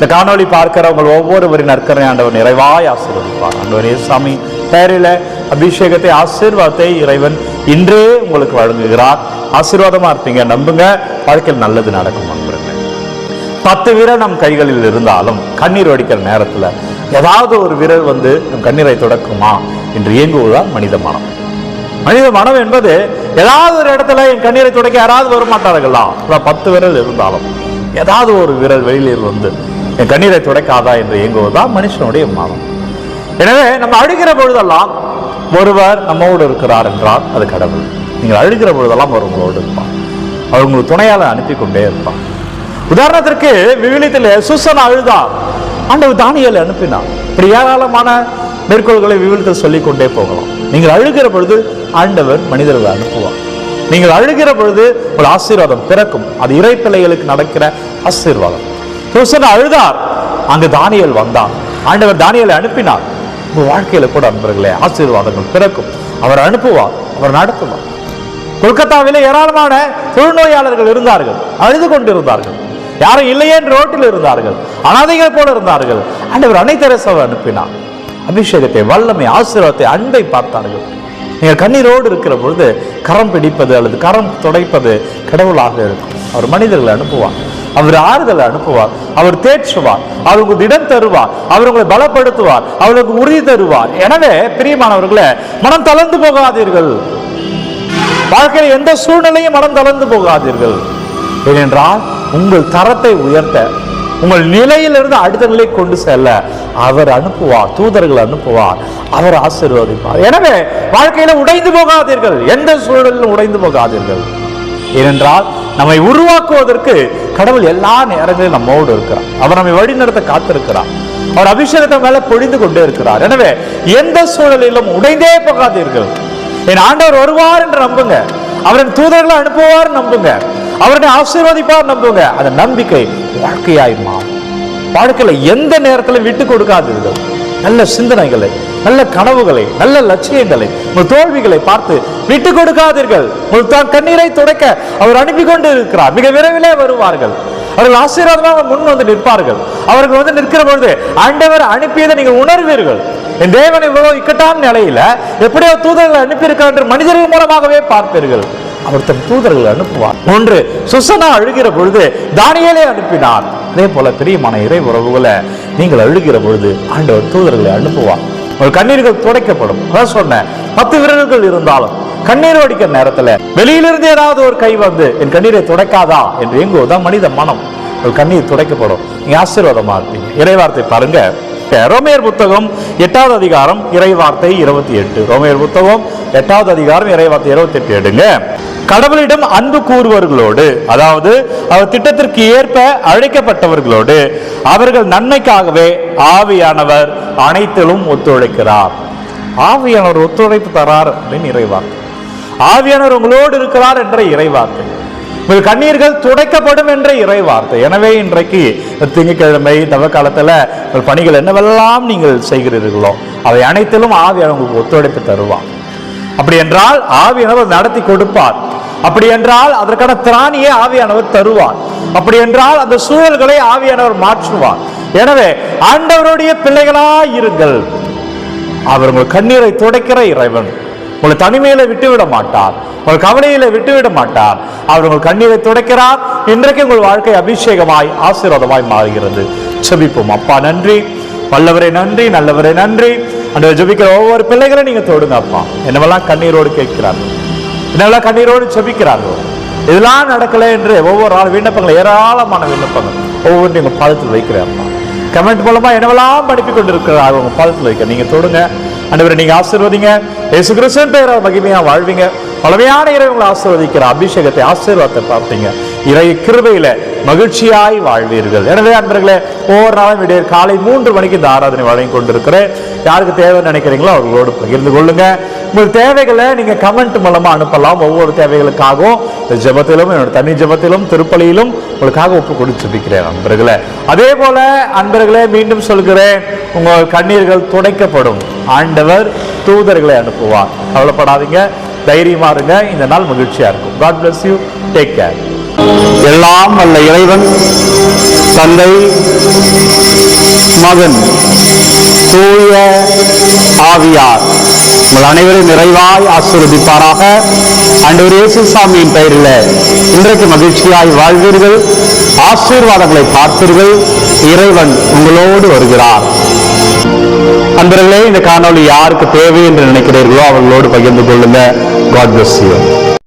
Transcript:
இந்த காணொளி பார்க்கிறவங்க ஒவ்வொருவரின் நற்கரை ஆண்டவர் நிறைவாய் ஆசீர்வதிப்பார். ஆண்டவர் சாமி பெயரில் அபிஷேகத்தை ஆசீர்வாதத்தை இறைவன் இன்றே உங்களுக்கு வழங்குகிறார். ஆசீர்வாதமா இருப்பீங்க நம்புங்க. வாழ்க்கையில் நல்லது நடக்கும் நம்புறேன் பத்து விரல் நம் கைகளில் இருந்தாலும் கண்ணீர் வடிக்கிற நேரத்துல ஏதாவது ஒரு வீரர் வந்து நம் கண்ணீரை தொடக்குமா என்று இயங்குவதுதான் மனித மனம். மனித மனம் என்பது ஏதாவது ஒரு இடத்துல என் கண்ணீரை துடைக்க யாராவது வர பத்து விரல் இருந்தாலும் ஏதாவது ஒரு விரல் வெளியில் வந்து என் கண்ணீரை துடைக்காதா என்று இயங்குவதுதான் மனுஷனுடைய மனம். எனவே நம்ம அழுகிற பொழுதெல்லாம் ஒருவர் நம்மோடு இருக்கிறார் என்றால் அது கடவுள். நீங்கள் அழுகிற பொழுதெல்லாம் அவர் உங்களோடு இருப்பார். அவர் உங்களுக்கு துணையால அனுப்பி கொண்டே இருப்பார். உதாரணத்திற்கு விவிலியத்தில் சுசன் அழுதார். ஆண்டவர் தானியல் அனுப்பினார். இப்படி ஏராளமான மேற்கோள்களை விவிலியத்தில் சொல்லிக் கொண்டே போகலாம். நீங்கள் அழுகிற பொழுது ஆண்டவர் மனிதர்களை அனுப்புவார். நீங்கள் அழுகிற பொழுது ஒரு ஆசீர்வாதம் பிறக்கும். அது இறைப்பிள்ளைகளுக்கு நடக்கிற ஆசீர்வாதம். சுசன் அழுதார். அங்கு தானியல் வந்தான். ஆண்டவர் தானியலை அனுப்பினார். உங்கள் வாழ்க்கையில் கூட அன்பர்களே ஆசீர்வாதங்கள் பிறக்கும். அவர் அனுப்புவார் அவர் நடத்துவார். கொல்கத்தாவிலே ஏராளமான தொழுநோயாளர்கள் இருந்தார்கள் அழுது கொண்டிருந்தார்கள். யாரும் இல்லையே என்று ரோட்டில் இருந்தார்கள் அனாதைகள் போல இருந்தார்கள். ஆண்டவர் அன்னை அனுப்பினார். அபிஷேகத்தை வல்லமை ஆசீர்வாதத்தை அன்பை பார்த்தார்கள். நீங்கள் கண்ணீரோடு இருக்கிற பொழுது கரம் பிடிப்பது அல்லது கரம் துடைப்பது கடவுளாக இருக்கும். அவர் மனிதர்களை அனுப்புவார். அவர் ஆறுதலை அனுப்புவார். அவர் தேற்றுவார். அவருக்கு இடம் தருவார். அவர் உங்களை பலப்படுத்துவார். அவருக்கு உறுதி தருவார். எனவே பிரியமானவர்களே மனம் தளர்ந்து போகாதீர்கள். வாழ்க்கையில் எந்த சூழ்நிலையும் மனம் தளர்ந்து போகாதீர்கள். ஏனென்றால் உங்கள் தரத்தை உயர்த்த உங்கள் நிலையிலிருந்து அடுத்த நிலை கொண்டு செல்ல அவர் அனுப்புவார் தூதர்கள் அனுப்புவார் அவர் ஆசீர்வதிப்பார். எனவே வாழ்க்கையில உடைந்து போகாதீர்கள். எந்த சூழலிலும் உடைந்து போகாதீர்கள். ஏனென்றால் நம்மை உருவாக்குவதற்கு கடவுள் எல்லா நேரங்களிலும் நம்மோடு இருக்கிறார். அவர் நம்மை வழிநடத்த காத்திருக்கிறார். அவர் அபிஷேகத்தை மேல பொழிந்து கொண்டே இருக்கிறார். எனவே எந்த சூழலிலும் உடைந்தே போகாதீர்கள். என் ஆண்டவர் வருவார் என்று நம்புங்க. அவரின் தூதர்களை அனுப்புவார் நம்புங்க. அவருடைய ஆசீர்வதிப்பார் நம்புங்க. அந்த நம்பிக்கை வாழ்க்கையாய் மாறும். வாழ்க்கையில எந்த நேரத்திலும் விட்டு கொடுக்காதீர்கள். நல்ல சிந்தனைகளை நல்ல கனவுகளை நல்ல லட்சியங்களை உங்கள் தோல்விகளை பார்த்து விட்டு கொடுக்காதீர்கள். உங்கள் தான் கண்ணீரை துடைக்க அவர் அனுப்பி கொண்டு இருக்கிறார் மிக விரைவிலே வருவார்கள். அவர்கள் ஆசீர்வாதமாக முன் வந்து நிற்பார்கள். அவர்கள் வந்து நிற்கிற பொழுது ஆண்டவர் அனுப்பியதை நீங்கள் உணர்வீர்கள். என் தேவன் இவ்வளவு இக்கட்டான நிலையில எப்படியோ தூதர்கள் அனுப்பியிருக்கிறார் என்று மனிதர்கள் மூலமாகவே பார்ப்பீர்கள். அவர் தன் தூதர்களை அனுப்புவார். ஒன்று சுசனா அழுகிற பொழுது தானியேலே அனுப்பினார். அதே போல பிரியமான இறை உறவுகளை நீங்கள் அழுகிற பொழுது ஆண்டவர் தூதர்களை அனுப்புவார். ஒரு கண்ணீர்கள் துடைக்கப்படும். அதான் சொன்னேன். பத்து விரல்கள் இருந்தாலும் கண்ணீர் வடிக்கிற நேரத்துல வெளியிலிருந்து ஏதாவது ஒரு கை வந்து என் கண்ணீரை துடைக்காதா என்று எங்குவதுதான் மனித மனம். ஒரு கண்ணீர் துடைக்கப்படும். நீங்க ஆசீர்வாதமா இருப்பீங்க. இறைவார்த்தை பாருங்க. ரோமையர் புத்தகம் எட்டாவது அதிகாரம் இறைவார்த்தை இருபத்தி எட்டு. ரோமையர் புத்தகம் எட்டாவது அதிகாரம் இறைவார்த்தை இருபத்தி எட்டு. எடுங்க. கடவுளிடம் அன்பு கூறுவர்களோடு அதாவது அவர் திட்டத்திற்கு ஏற்ப அழைக்கப்பட்டவர்களோடு அவர்கள் நன்மைக்காகவே ஆவியானவர் அனைத்திலும் ஒத்துழைக்கிறார். ஆவியானவர் ஒத்துழைப்பு தரார் அப்படின்னு இறைவார்த்தை ஆவியானவர் உங்களோடு இருக்கிறார் என்ற இறைவார்த்தை உங்கள் கண்ணீர்கள் துடைக்கப்படும் என்ற இறைவார்த்தை எனவே இன்றைக்கு திங்கக்கிழமை தவ காலத்தில் உங்கள் பணிகள் என்னவெல்லாம் நீங்கள் செய்கிறீர்களோ அவை அனைத்திலும் ஆவியானவர் உங்களுக்கு ஒத்துழைப்பு தருவான் அப்படி என்றால் ஆவியானவர் நடத்தி கொடுப்பார். அப்படி என்றால் அதற்கான திராணியை ஆவியானவர் தருவார். அப்படி என்றால் அந்த சூழல்களை ஆவியானவர் மாற்றுவார். எனவே ஆண்டவருடைய பிள்ளைகளா இருங்கள். அவர் உங்கள் கண்ணீரை துடைக்கிற இறைவன். உங்களை தனிமையில விட்டுவிட மாட்டார். உங்கள் கவலையில விட்டுவிட மாட்டார். அவர் உங்கள் கண்ணீரை துடைக்கிறார். இன்றைக்கு உங்கள் வாழ்க்கை அபிஷேகமாய் ஆசீர்வாதமாய் மாறுகிறது. செபிப்போம். அப்பா நன்றி. வல்லவரை நன்றி நல்லவரே நன்றி. அன்றைய ஜபிக்கிற ஒவ்வொரு பிள்ளைகளும் நீங்க தொடுங்க அப்பா. என்னவெல்லாம் கண்ணீரோடு கேட்கிறார்கள்? என்னவெல்லாம் கண்ணீரோடு செபிக்கிறார்கள் இதெல்லாம் நடக்கல என்று ஒவ்வொரு ஆள் விண்ணப்பங்கள் ஏராளமான விண்ணப்பங்கள் ஒவ்வொரு நீங்க பாதத்தில் வைக்கிறேன் அப்பா. கமெண்ட் மூலமா என்னவெல்லாம் படிப்பு கொண்டிருக்கிறார் உங்க பாதத்தில் வைக்க? நீங்க தொடுங்க. அன்றுவரை நீங்க ஆசீர்வதிங்க. இயேசு கிறிஸ்துவின் பெயரால் மகிமையா வாழ்வீங்க. பழமையான இறைவங்களை ஆசீர்வதிக்கிற அபிஷேகத்தை ஆசீர்வாதத்தை பார்த்தீங்க இறை கிருபையில மகிழ்ச்சியாய் வாழ்வீர்கள். எனவே அன்பர்களே ஒவ்வொரு நாளும் விடிய காலை மூன்று மணிக்கு இந்த ஆராதனை வழங்கி கொண்டிருக்கிறேன். யாருக்கு தேவைன்னு நினைக்கிறீங்களோ அவர்களோடு பகிர்ந்து கொள்ளுங்க. உங்கள் தேவைகளை நீங்க கமெண்ட் மூலமா அனுப்பலாம். ஒவ்வொரு தேவைகளுக்காகவும் இந்த ஜெபத்திலும் என்னோட தனி ஜெபத்திலும் திருப்பலியிலும் உங்களுக்காக ஒப்பு கொடுத்து ஜெபிக்கிறேன் அன்பர்களே. அதே போல அன்பர்களே மீண்டும் சொல்கிறேன் உங்கள் கண்ணீர்கள் துடைக்கப்படும் ஆண்டவர் தூதர்களை அனுப்புவார். கவலைப்படாதீங்க தைரியமா இருங்க. இந்த நாள் மகிழ்ச்சியா இருக்கும். God bless you take care எல்லாம் வல்ல இறைவன் தந்தை மகன் தூய ஆவியார். உங்கள் அனைவரும் நிறைவாய் ஆசீர்வதிப்பாராக. ஆண்டவர் இயேசு சாமியின் பெயரில் இன்றைக்கு மகிழ்ச்சியாய் வாழ்வீர்கள். ஆசீர்வாதங்களை பார்ப்பீர்கள் இறைவன் உங்களோடு வருகிறார். அன்பர்களே இந்த காணொளி யாருக்கு தேவை என்று நினைக்கிறீர்களோ அவர்களோடு பகிர்ந்து கொள்ளுங்க. God bless you